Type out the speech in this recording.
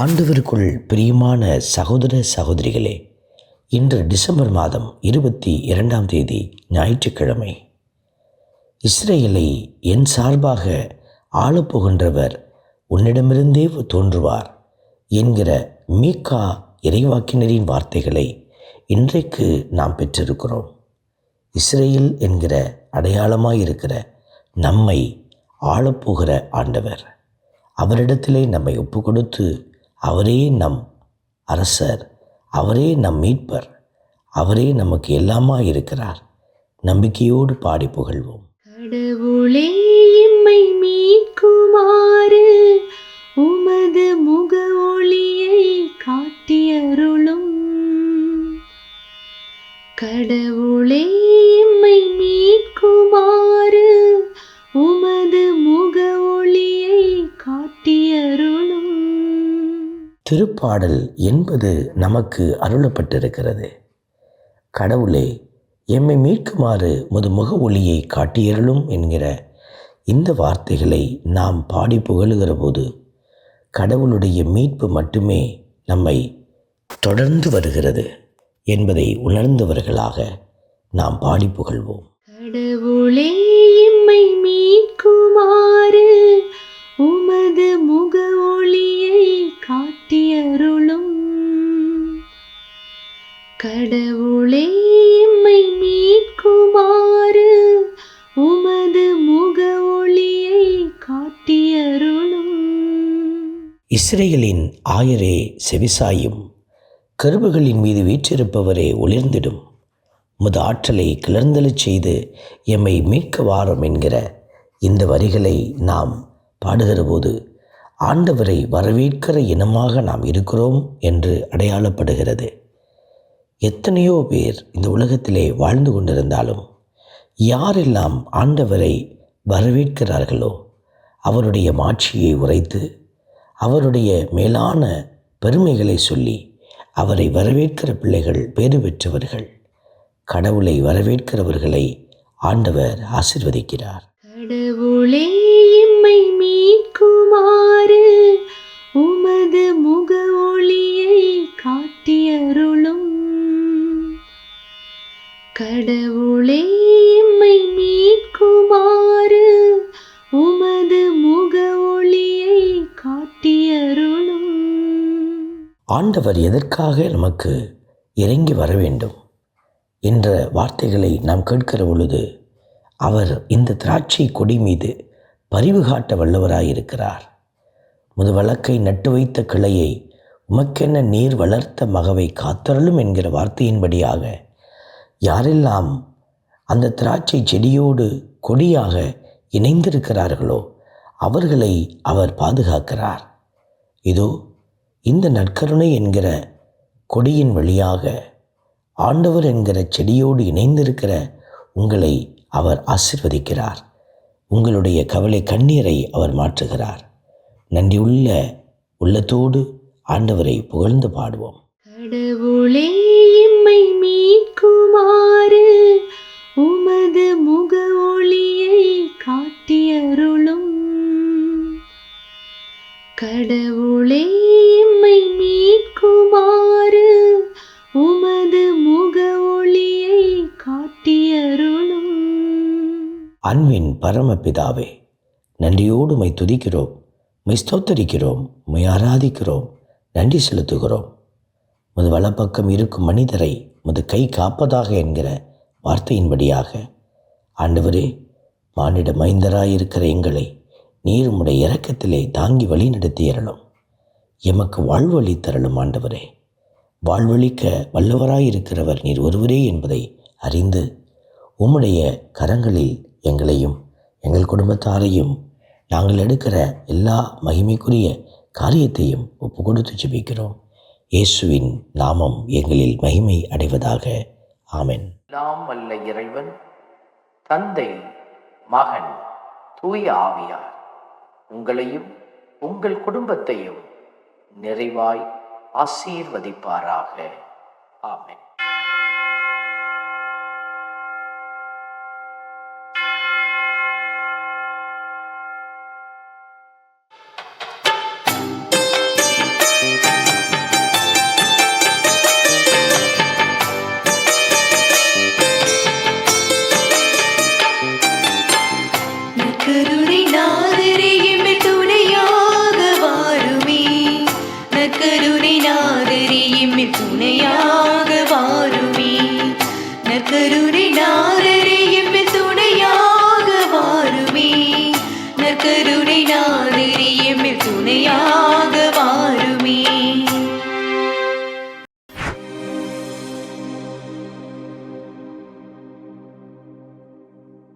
ஆண்டவருக்குள் பிரியமான சகோதர சகோதரிகளே இன்று டிசம்பர் மாதம் இருபத்தி இரண்டாம் தேதி ஞாயிற்றுக்கிழமை. இஸ்ரேலை என் சார்பாக ஆளப்போகின்றவர் உன்னிடமிருந்தே தோன்றுவார் என்கிற மீக்கா இறைவாக்கினரின் வார்த்தைகளை இன்றைக்கு நாம் பெற்றிருக்கிறோம். இஸ்ரேல் என்கிற அடையாளமாக இருக்கிற நம்மை ஆளப்போகிற ஆண்டவர். அவரிடத்திலே நம்மை ஒப்பு கொடுத்து அவரே நம் அரசர் அவரே நம் மீட்பர் அவரே நமக்கு எல்லாமா இருக்கிறார். நம்பிக்கையோடு பாடி புகழ்வோம். கடவுளே எம்மை மீட்குமாறு உமது முக ஒளியை காட்டியருளும். கடவுள் திருப்பாடல் என்பது நமக்கு அருளப்பட்டிருக்கிறது. கடவுளே எம்மை மீட்குமாறு முது முக ஒளியை காட்டியருளும் என்கிற இந்த வார்த்தைகளை நாம் பாடி புகழுகிற போது கடவுளுடைய மீட்பு மட்டுமே நம்மை தொடர்ந்து வருகிறது என்பதை உணர்ந்தவர்களாக நாம் பாடி புகழ்வோம். கடவுளே இஸ்ரேலின் ஆயரே செவிசாயும் கருவுகளின் மீது வீற்றிருப்பவரே ஒளிர்ந்திடும். முது ஆற்றலை கிளர்ந்தெழச் செய்து எம்மை மீட்க வாரம் என்கிற இந்த வரிகளை நாம் பாடுகிறபோது ஆண்டவரை வரவேற்கிற இனமாக நாம் இருக்கிறோம் என்று அடையாளப்படுகிறது. எத்தனையோ பேர் இந்த உலகத்திலே வாழ்ந்து கொண்டிருந்தாலும் யாரெல்லாம் ஆண்டவரை வரவேற்கிறார்களோ அவருடைய மாட்சியை உரைத்து அவருடைய மேலான பெருமைகளை சொல்லி அவரை வரவேற்கிற பிள்ளைகள் பேறு பெற்றவர்கள் கடவுளை வரவேற்கிறவர்களை ஆண்டவர் ஆசிர்வதிக்கிறார். கடவுளே எம்மை மீட்குமாறு உமது முக ஒளியை காட்டியருளும். கடவுளே எம்மை மீட்குமாறு ஆண்டவர் எதற்காக நமக்கு இறங்கி வர வேண்டும் என்ற வார்த்தைகளை நாம் கேட்கிற பொழுது அவர் இந்த திராட்சை கொடி மீது பரிவு காட்ட வல்லவராயிருக்கிறார். முது வழக்கை நட்டு வைத்த கிளையை உமக்கென்ன நீர் வளர்த்த மகவை காத்தரலும் என்கிற வார்த்தையின்படியாக யாரெல்லாம் அந்த திராட்சை செடியோடு கொடியாக இணைந்திருக்கிறார்களோ அவர்களை அவர் பாதுகாக்கிறார். இதோ இந்த நற்கருணை என்கிற கொடியின் வழியாக ஆண்டவர் என்கிற செடியோடு இணைந்திருக்கிற உங்களை அவர் ஆசிர்வதிக்கிறார். உங்களுடைய கவலை கண்ணீரை அவர் மாற்றுகிறார். நன்றியுள்ள உள்ளத்தோடு ஆண்டவரை புகழ்ந்து பாடுவோம். கடவுளே இம்மை மீட்குமாறு. அன்பின் பரமபிதாவே நன்றியோடு மை துதிக்கிறோம். மை ஸ்தோத்தரிக்கிறோம். மை ஆராதிக்கிறோம். நன்றி செலுத்துகிறோம். முது வலப்பக்கம் இருக்கும் மனிதரை முது கை காப்பதாக என்கிற வார்த்தையின்படியாக ஆண்டவரே மானிட மைந்தராயிருக்கிற எங்களை நீர் இறக்கத்திலே தாங்கி வழி நடத்தியறலும் எமக்கு வாழ்வழி தரலும் ஆண்டவரே. வாழ்வழிக்க வல்லவராயிருக்கிறவர் நீர் ஒருவரே என்பதை அறிந்து உம்முடைய கரங்களில் எங்களையும் எங்கள் குடும்பத்தாரையும் நாங்கள் எடுக்கிற எல்லா மகிமைக்குரிய காரியத்தையும் ஒப்பு கொடுத்து ஜெபிக்கிறோம். இயேசுவின் நாமம் எங்களில் மகிமை அடைவதாக. ஆமென். நாம் அல்ல இறைவன் தந்தை மகன் தூய ஆவியார் உங்களையும் உங்கள் குடும்பத்தையும் நிறைவாய் ஆசீர்வதிப்பாராக. ஆமென். துணை நாதிரியமில் துணையாக மாறுமே